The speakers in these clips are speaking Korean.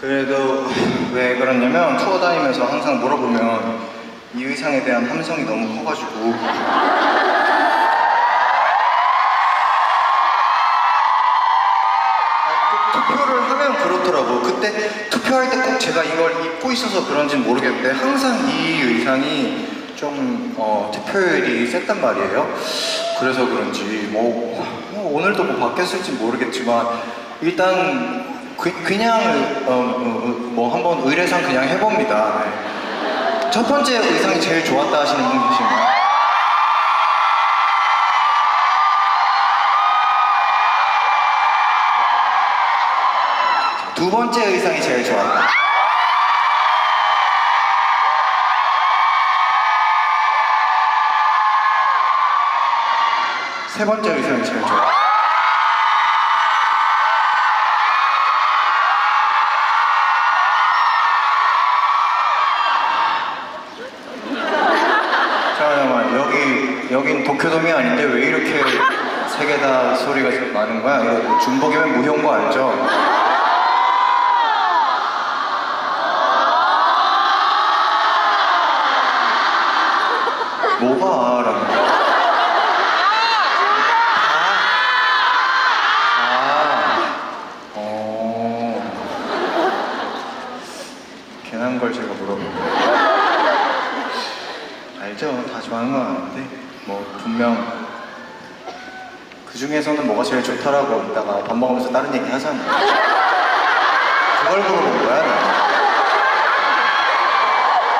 그래도 왜 그러냐면 투어 다니면서 항상 물어보면 이 의상에 대한 함성이 너무 커가지고 투표를 하면 그렇더라고. 그때 투표할 때 꼭 제가 이걸 입고 있어서 그런지는 모르겠는데 항상 이 의상이 좀 어, 투표율이 셌단 말이에요. 그래서 그런지 뭐, 뭐 오늘도 뭐 바뀌었을지 모르겠지만 일단 그, 그냥 어, 어, 어, 뭐 한번 의뢰상 그냥 해봅니다. 네. 첫 번째 의상이 제일 좋았다 하시는 분 계신가요? 두 번째 의상이 제일 좋았다. 세 번째 의상이 제일 좋았다. 아닌데 왜 이렇게 세 개 다 소리가 좀 많은 거야? 이거 중복이면 무효인 거 알죠? 뭐가 라는 거야? 아, 어. 괜한 걸 제가 물어보네. 알죠? 다 좋아하는 건 아는데 뭐 분명 그 중에서는 뭐가 제일 좋다라고 이따가 밥 먹으면서 다른 얘기 하잖아. 그걸 물어본 거야. 나는.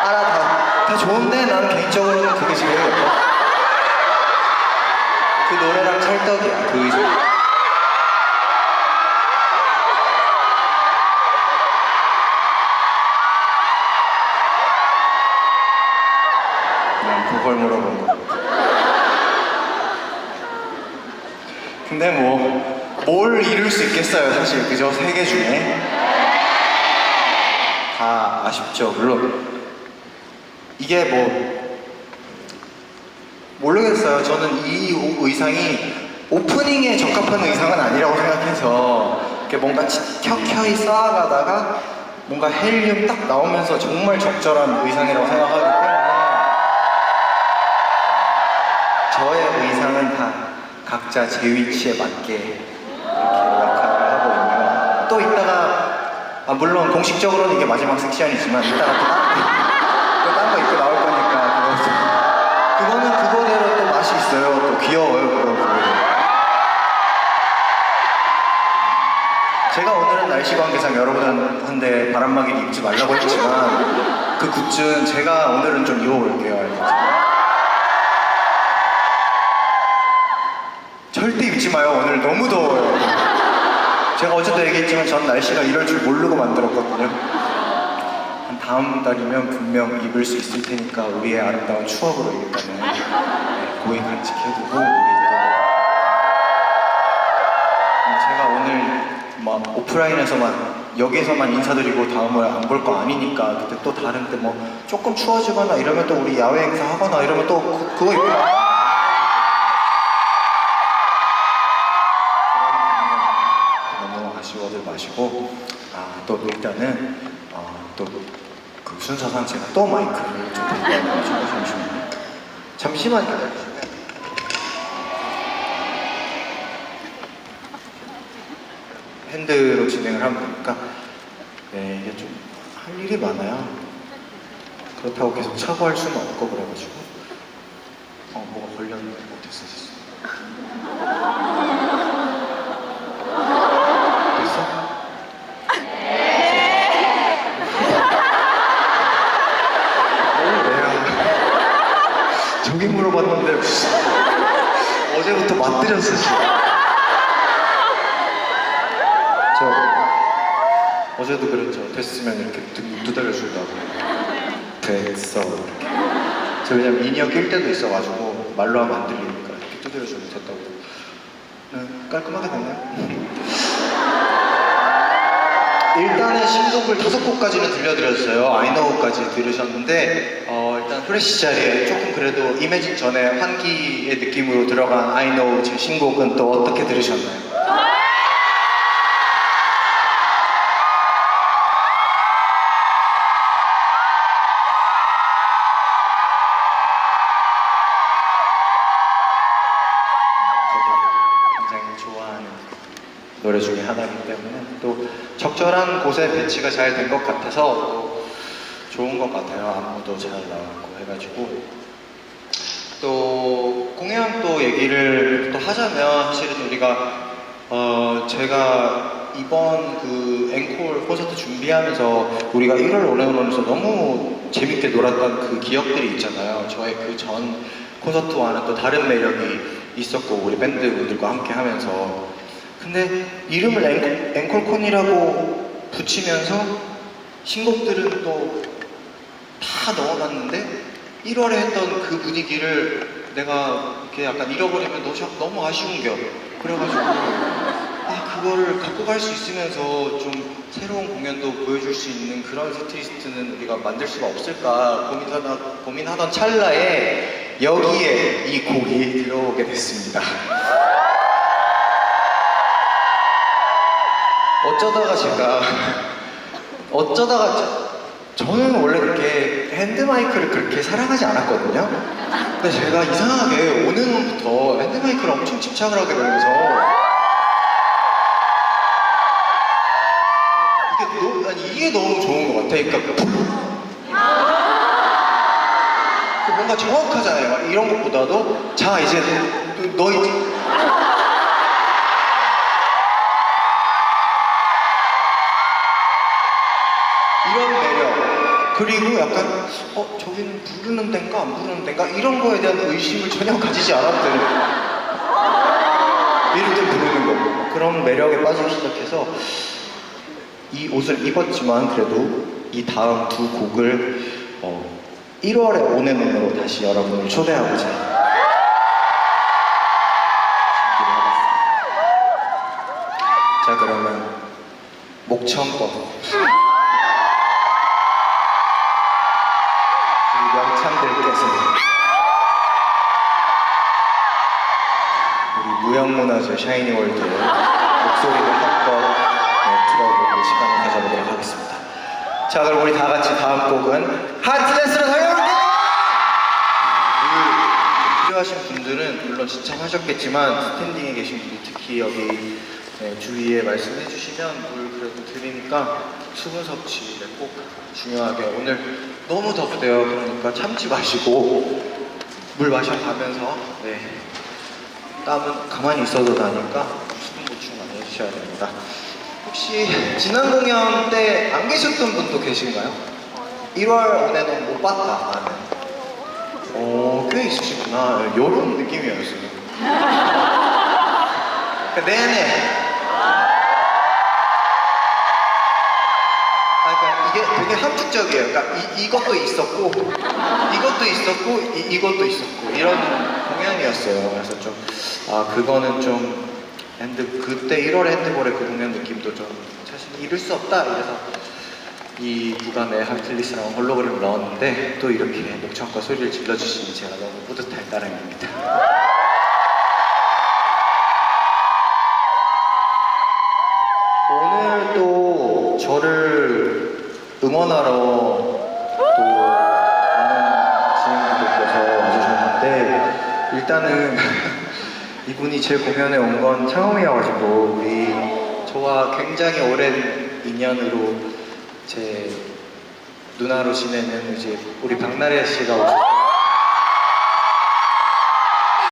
알아 다, 다 좋은데 나는 개인적으로는 그게 제일 예뻐. 그 노래랑 찰떡이야 그. 그냥 그걸 물어본 거. 근데 뭐 뭘 이룰 수 있겠어요 사실. 그죠? 세 개 중에. 다 아쉽죠 물론. 이게 뭐 모르겠어요. 저는 이 오- 의상이 오프닝에 적합한 의상은 아니라고 생각해서 이렇게 뭔가 치- 켜켜이 쌓아가다가 뭔가 헬륨 딱 나오면서 정말 적절한 의상이라고 때문에 저의 의상은 다 각자 제 위치에 맞게 이렇게 역할을 하고 있고요. 또 이따가 아, 물론 공식적으로는 이게 마지막 섹션이지만 이따가 또딴거 입고 나올 거니까 그거 그거는 그거대로 또 맛이 있어요. 또 귀여워요. 그거 그거. 제가 오늘은 날씨 관계상 여러분한테 바람막이를 입지 말라고 했지만 그 굿즈는 제가 오늘은 좀 입어볼게요. 알겠죠? 절대 입지 마요. 오늘 너무 더워요. 제가 어제도 얘기했지만 전 날씨가 이럴 줄 모르고 만들었거든요. 한 다음 달이면 분명 입을 수 있을 테니까 우리의 아름다운 추억으로 일단은 네, 고이 간직해두고 우리 또 어, 제가 오늘 막 오프라인에서만 여기에서만 인사드리고 다음을 안 볼 거 아니니까 그때 또 다른 때 뭐 조금 추워지거나 이러면 또 우리 야외 행사 하거나 이러면 또 그- 그거 입고 아쉬워들 마시고 아 또 일단은 어, 또그 순서상 제가 또 마이크를 좀 들고 잠시만요. 잠시만 기다려주세요. 핸드로 진행을 하면 되니까 네, 이게 좀 할 일이 많아요. 그렇다고 계속 차고할 수는 없고 그래가지고 어 뭐가 걸렸는데. 됐어? 어, 저기 물어봤는데 어제부터 맞들였어 지금. 저 어제도 그랬죠. 됐으면 이렇게 등 두드려준다고. 됐어. 저 왜냐면 미니어 낄 때도 있어가지고 말로 하면 안 들리니까 이렇게 두드려 주면 됐다고. 네, 깔끔하게 됐나요? 일단은 신곡을 다섯 곡까지는 들려드렸어요. 아이노우까지 들으셨는데 어, 프레시 자리에 조금 그래도 이매진 전에 환기의 느낌으로 들어간 I Know 제 신곡은 또 어떻게 들으셨나요? 노래 중에 하나이기 때문에 또 적절한 곳에 배치가 잘 된 것 같아서 좋은 것 같아요. 안무도 잘 나왔고 해가지고 또 공연 또 얘기를 또 하자면 사실은 우리가 어 제가 이번 그 앵콜 콘서트 준비하면서 우리가 1월 올해오면서 너무 재밌게 놀았던 그 기억들이 있잖아요. 저의 그 전 콘서트와는 또 다른 매력이 있었고 우리 밴드분들과 함께 하면서 근데 이름을 앵, 앵콜콘이라고 붙이면서 신곡들은 또 다 넣어놨는데 1월에 했던 그 분위기를 내가 이렇게 약간 잃어버리면 너무, 아쉬운 겨. 그래가지고 아 그거를 갖고 갈 수 있으면서 좀 새로운 공연도 보여줄 수 있는 그런 세트리스트는 우리가 만들 수가 없을까 고민하다, 고민하던 찰나에 여기에 이 곡이 들어오게 됐습니다. 어쩌다가 제가 어쩌다가 저- 저는 원래 그렇게 핸드마이크를 그렇게 사랑하지 않았거든요. 근데 제가 이상하게 오는 놈부터 핸드마이크를 엄청 집착을 하게 되면서 이게, 너, 아니, 이게 너무 좋은 것 같아. 그러니까 그 뭔가 정확하잖아요. 막 이런 것보다도 자 이제 너, 너 이제 그리고 약간 어 저기는 부르는 데인가 안 부르는 데인가? 이런 거에 대한 의심을 전혀 가지지 않았던 이럴 때 부르는 거. 그런 매력에 빠지기 시작해서 이 옷을 입었지만 그래도 이 다음 두 곡을 어, 1월에 오네노로 다시 여러분을 초대하고자. 자 그러면 목청껏 무형문화재 샤이니월드의 목소리를 한껏 네, 들어보는 시간을 가져보도록 하겠습니다. 자 그럼 우리 다 같이 다음 곡은 하트댄스로 달려볼게요! 그 필요하신 분들은 물론 신청하셨겠지만 스탠딩에 계신 분들 특히 여기 네, 주위에 말씀해 주시면 물 그래도 드리니까 수분 섭취를 꼭 중요하게 오늘 너무 덥대요 그러니까 참지 마시고 물 마셔가면서 네 땀은 가만히 있어도 나니까 수분 보충 많이 해주셔야 됩니다 혹시 지난 공연 때 안 계셨던 분도 계신가요? 1월 안에는 못 봤다 나는 어, 꽤 있으시구나. 이런 느낌이었어요. 그러니까 내내. 되게 함축적이에요. 그러니까 이, 이것도 있었고, 이것도 있었고, 이, 이것도 있었고, 이런 공연이었어요. 그래서 좀, 아, 그거는 좀, 핸드, 그때 1월에 핸드볼의 그 공연 느낌도 좀 사실 잃을 수 없다. 이래서 이 구간에 하트리스랑 홀로그램을 넣었는데 또 이렇게 목청과 소리를 질러주시니 제가 너무 뿌듯할 따름입니다. 오늘 또 저를 응원하러 또 많은 지인분들께서 와주셨는데 일단은 이분이 제 공연에 온 건 처음이어가지고 우리 저와 굉장히 오랜 인연으로 제 누나로 지내는 이제 우리 박나래 씨가 오셨고